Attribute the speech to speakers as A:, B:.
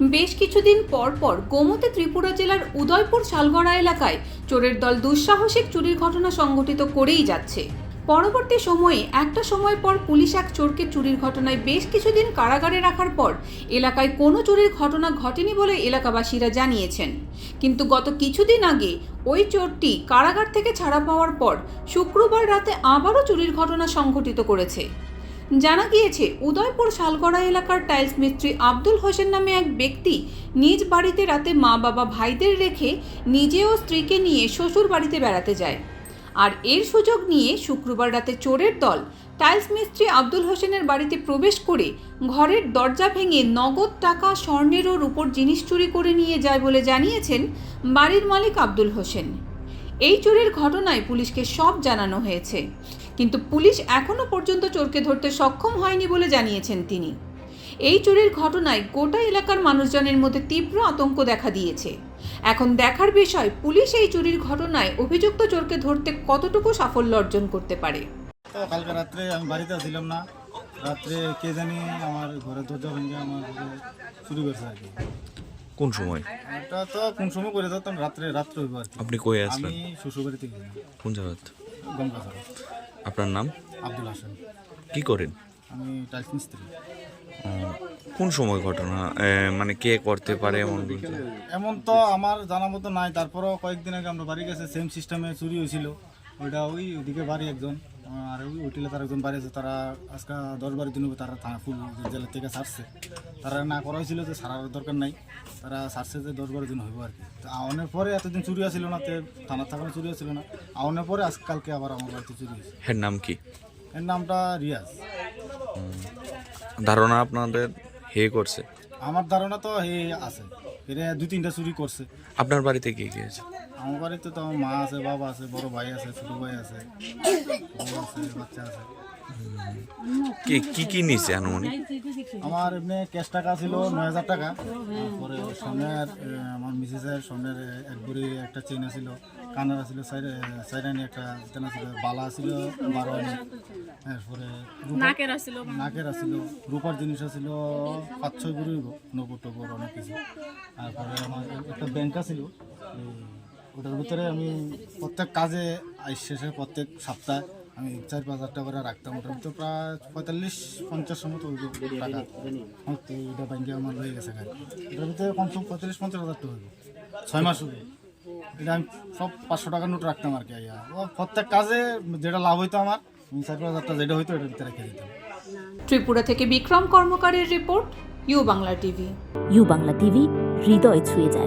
A: বেশ কিছুদিন পর পর গোমতী ত্রিপুরা জেলার উদয়পুর শালগড়া এলাকায় চোরের দল দুঃসাহসিক চুরির ঘটনা সংঘটিত করেই যাচ্ছে। পরবর্তী সময়ে, একটা সময় পর পুলিশ এক চোরকে চুরির ঘটনায় বেশ কিছুদিন কারাগারে রাখার পর এলাকায় কোনো চুরির ঘটনা ঘটেনি বলে এলাকাবাসীরা জানিয়েছেন। কিন্তু গত কিছুদিন আগে ওই চোরটি কারাগার থেকে ছাড়া পাওয়ার পর শুক্রবার রাতে আবারও চুরির ঘটনা সংঘটিত করেছে। জানা গিয়েছে, উদয়পুর শালগড়া এলাকার টাইলস মিস্ত্রি আব্দুল হোসেন নামে এক ব্যক্তি নিজ বাড়িতে রাতে মা বাবা ভাইদের রেখে নিজে ও স্ত্রীকে নিয়ে শ্বশুর বাড়িতে বেড়াতে যায়। আর এর সুযোগ নিয়ে শুক্রবার রাতে চোরের দল টাইলস মিস্ত্রি আব্দুল হোসেনের বাড়িতে প্রবেশ করে ঘরের দরজা ভেঙে নগদ টাকা স্বর্ণের ও রূপোর জিনিস চুরি করে নিয়ে যায় বলে জানিয়েছেন বাড়ির মালিক আব্দুল হোসেন। এই চোরের ঘটনায় পুলিশকে সব জানানো হয়েছে। কিন্তু পুলিশ এখনও পর্যন্ত চোরকে ধরতে সক্ষম হয়নি বলে জানিয়েছেন তিনি। এই চুরির ঘটনায় গোটা এলাকার মানুষজনের মধ্যে তীব্র আতঙ্ক দেখা দিয়েছে। এখন দেখার বিষয় পুলিশ এই চুরির ঘটনায় অভিযুক্ত চোরকে ধরতে কতটুকু সাফল্য অর্জন করতে পারে?
B: কালকে রাত্রে আমি বাড়িতে ছিলাম না। রাত্রে কে জানি আমার ঘরের দরজা ভেঙে আমার চুরি করছে আর কি।
C: কোন সময়?
B: এটা তো কোন সময় করে যেতাম রাত্রে রাত্রে হইব আর কি।
C: আপনি কই আসলেন?
B: আমি শ্বশুর বাড়িতে
C: কোন জায়গা
B: গঙ্গা
C: আপনার নাম?
B: আব্দুল হাসান।
C: কি করেন?
B: আমি টাইলস মিস্ত্রি।
C: কোন সময় ঘটনা? মানে কে করতে পারে এমন?
B: এমন তো আমার জানা মতো নাই। তারপরও কয়েকদিন আগে আমরা বাড়ি গেছে সেম সিস্টেমে চুরি হয়েছিল। ওইটা ওই ওদিকে বাড়ি একজন। আর ওই হোটেলে তার একজন বাড়ি আছে তারা আজকে দশ বারো দিন তারা থানা ফুল জেলের থেকে ছাড়ছে। তারা না করা হয়েছিল যে সারার দরকার নাই তারা ছাড়ছে যে দশ বারো দিন হইব আর কি। তো আওয়ানোর পরে এতদিন চুরি আসছিল না তে থানার থাকানো চুরি আসছিল না। আওয়ানোর পরে আজকালকে আবার আমার বাড়িতে চুরি হয়েছে।
C: এর নাম কি?
B: এর নামটা রিয়াজ।
C: ধারণা আপনাদের হে করছে?
B: আমার ধারণা তো হে আছে। এরা দুই তিনটা চুরি করছে।
C: আপনার বাড়িতে কে গিয়েছে
B: আমার বাড়িতে তো আমার মা আছে বাবা আছে বড় ভাই আছে ছোট ভাই আছে বউ আছে বাচ্চা আছে।
C: কি কি কি নিছে আনুমানিক?
B: আমার এমনি ক্যাশ টাকা ছিল নয় হাজার টাকা। তারপরে সোনের আমার মিসেসের সোনের এক ভরি একটা চেন ছিল কানার ছিল সাইডানি একটা চেনা ছিল বালা ছিল বারো আনি। তারপরে নাকের আছিল নাকের রূপার জিনিস আছিল পাঁচ ছয় ভরি নগদ টগর অনেক কিছু। তারপরে আমার একটা ব্যাংক ছিল ওটার ভিতরে আমি প্রত্যেক কাজে আইস শেষে প্রত্যেক সপ্তাহে আমি চার পাঁচ হাজার টাকা করে রাখতাম ওটা ভিতরে প্রায় পঁয়তাল্লিশ পঞ্চাশ মতো হইব টাকা। আমার তো এটা ব্যাংকে আমার হয়ে গেছে গাড়ি এটার ভিতরে কমসম পঁয়তাল্লিশ পঞ্চাশ হাজার টাকা হইব। ছয় মাস হইব। এটা আমি সব পাঁচশো টাকার নোট রাখতাম আর কি আইয়া ও প্রত্যেক কাজে যেটা লাভ হইতো আমার আমি চার পাঁচ হাজার টাকা যেটা হইতো এটার ভিতরে রেখে দিতাম।
A: ত্রিপুরা থেকে Bikram কর্মকারের report U Bangla TV.
D: U Bangla TV হৃদয় ছুঁয়ে যায়।